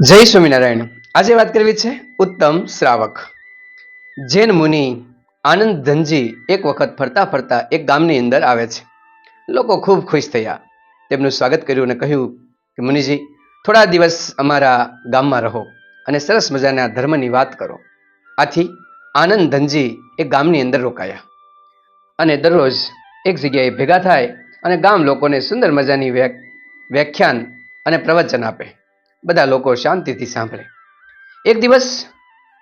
જય સ્વામિનારાયણ. આજે વાત કરવી છે ઉત્તમ શ્રાવક. જૈન મુનિ આનંદ ધનજી એક વખત ફરતા ફરતા એક ગામની અંદર આવે છે. લોકો ખૂબ ખુશ થયા. તેમનું સ્વાગત કર્યું અને કહ્યું કે મુનિજી, થોડા દિવસ અમારા ગામમાં રહો અને સરસ મજાના ધર્મની વાત કરો. આથી આનંદ ધનજી એક ગામની અંદર રોકાયા. અને દરરોજ એક જગ્યાએ ભેગા થાય અને ગામ લોકોને સુંદર મજાની વ્યાખ- વ્યાખ્યાન અને પ્રવચન આપે. બધા લોકો શાંતિથી સાંભળે. એક દિવસ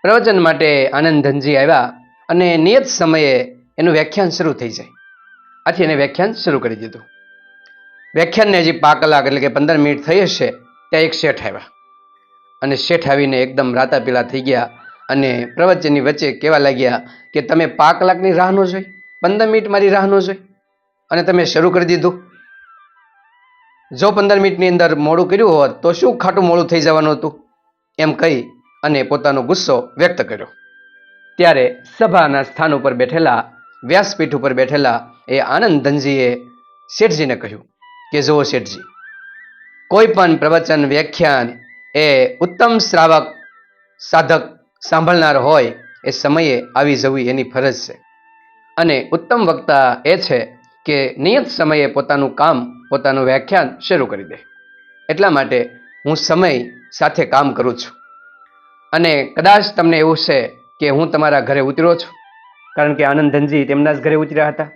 પ્રવચન માટે આનંદ ધનજી આવ્યા અને નિયત સમયે એનું વ્યાખ્યાન શરૂ થઈ જાય. આથી એને વ્યાખ્યાન શરૂ કરી દીધું. વ્યાખ્યાનને હજી પા કલાક એટલે કે પંદર મિનિટ થઈ હશે ત્યાં એક શેઠ આવ્યા. અને શેઠ આવીને એકદમ રાતા પીલા થઈ ગયા અને પ્રવચનની વચ્ચે કહેવા લાગ્યા કે તમે પા કલાકની રાહ ન જોઈ, પંદર મિનિટ મારી રાહ ન જોઈ. અને તમે શરૂ કરી દીધું. જો પંદર મિનિટની અંદર મોડું કર્યું હોત, તો શું ખાટું મોડું થઈ જવાનું હતું? એમ કહી અને પોતાનો ગુસ્સો વ્યક્ત કર્યો. ત્યારે સભાના સ્થાન ઉપર બેઠેલા, વ્યાસપીઠ ઉપર બેઠેલા એ આનંદ ધનજીએ શેઠજીને કહ્યું કે, જુઓ શેઠજી, કોઈ પણ પ્રવચન, વ્યાખ્યાન એ ઉત્તમ શ્રાવક સાધક સાંભળનાર હોય, એ સમયે આવી જવી એની ફરજ છે. અને ઉત્તમ વક્તા એ છે કે નિયત સમયે પોતાનું કામ, પોતાનું વ્યાખ્યાન શરૂ કરી દે. એટલા માટે હું સમય સાથે કામ કરું છું. અને કદાચ તમને એવું છે કે હું તમારા ઘરે ઉતર્યો છું, કારણ કે આનંદ તેમના જ ઘરે ઉતર્યા હતા,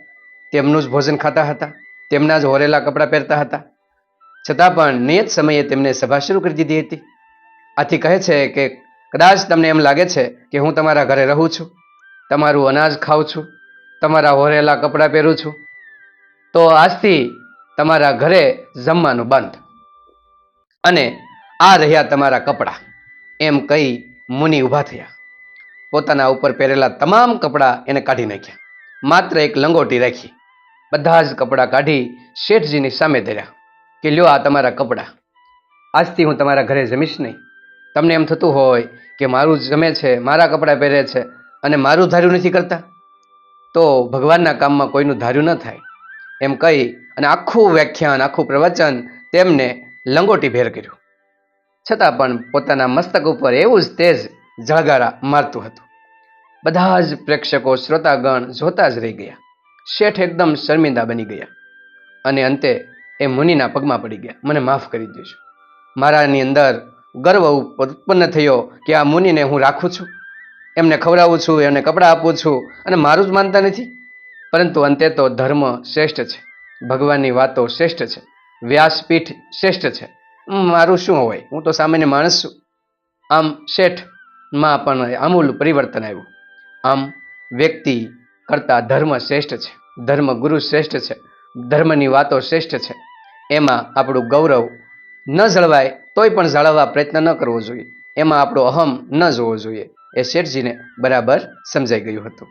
તેમનું જ ભોજન ખાતા હતા, તેમના જ હોરેલા કપડાં પહેરતા હતા. છતાં પણ નિયત સમયે તેમને સભા શરૂ કરી દીધી હતી. આથી કહે છે કે કદાચ તમને એમ લાગે છે કે હું તમારા ઘરે રહું છું, તમારું અનાજ ખાઉં છું, તમારા હોરેલા કપડાં પહેરું છું તો આજથી તમારા ઘરે જમવાનું બંધ. અને આ રહ્યા તમારા કપડાં. એમ કહી મુનિ ઊભા થયા. પોતાના ઉપર પહેરેલા તમામ કપડાં એને કાઢી નાખ્યા. માત્ર એક લંગોટી રાખી. બધા જ કપડાં કાઢી શેઠજીની સામે ધર્યા કે લ્યો આ તમારા કપડાં. આજથી હું તમારા ઘરે જમીશ નહીં. તમને એમ થતું હોય કે મારું જમે છે, મારા કપડાં પહેરે છે અને મારું ધાર્યું નથી કરતા? તો ભગવાનના કામમાં કોઈનું ધાર્યું ન થાય. એમ કહી અને આખું વ્યાખ્યાન, આખું પ્રવચન તેમને લંગોટી ભેર કર્યું. છતાં પણ પોતાના મસ્તક ઉપર એવું જ તેજ ઝળગારા મારતું હતું. બધા જ પ્રેક્ષકો, શ્રોતાગણ જોતા જ રહી ગયા. શેઠ એકદમ શર્મિંદા બની ગયા અને અંતે એ મુનિના પગમાં પડી ગયા. મને માફ કરી દેજો. મારાની અંદર ગર્વ ઉત્પન્ન થયો કે આ મુનિને હું રાખું છું. એમને ખવડાવું છું, એમને કપડાં આપું છું અને મારું જ માનતા નથી. પરંતુ અંતે તો ધર્મ શ્રેષ્ઠ છે. ભગવાનની વાતો શ્રેષ્ઠ છે. વ્યાસપીઠ શ્રેષ્ઠ છે. મારું શું હોય? હું તો સામાન્ય માણસ છું. આમ શેઠમાં પણ આમૂલ પરિવર્તન આવ્યું. આમ વ્યક્તિ કરતાં ધર્મ શ્રેષ્ઠ છે. ધર્મ ગુરુ શ્રેષ્ઠ છે. ધર્મની વાતો શ્રેષ્ઠ છે. એમાં આપણું ગૌરવ ન જળવાય તોય પણ જાળવવા પ્રયત્ન ન કરવો જોઈએ. એમાં આપણો અહમ ન જોવો જોઈએ. એ શેઠજીને બરાબર સમજાઈ ગયું હતું.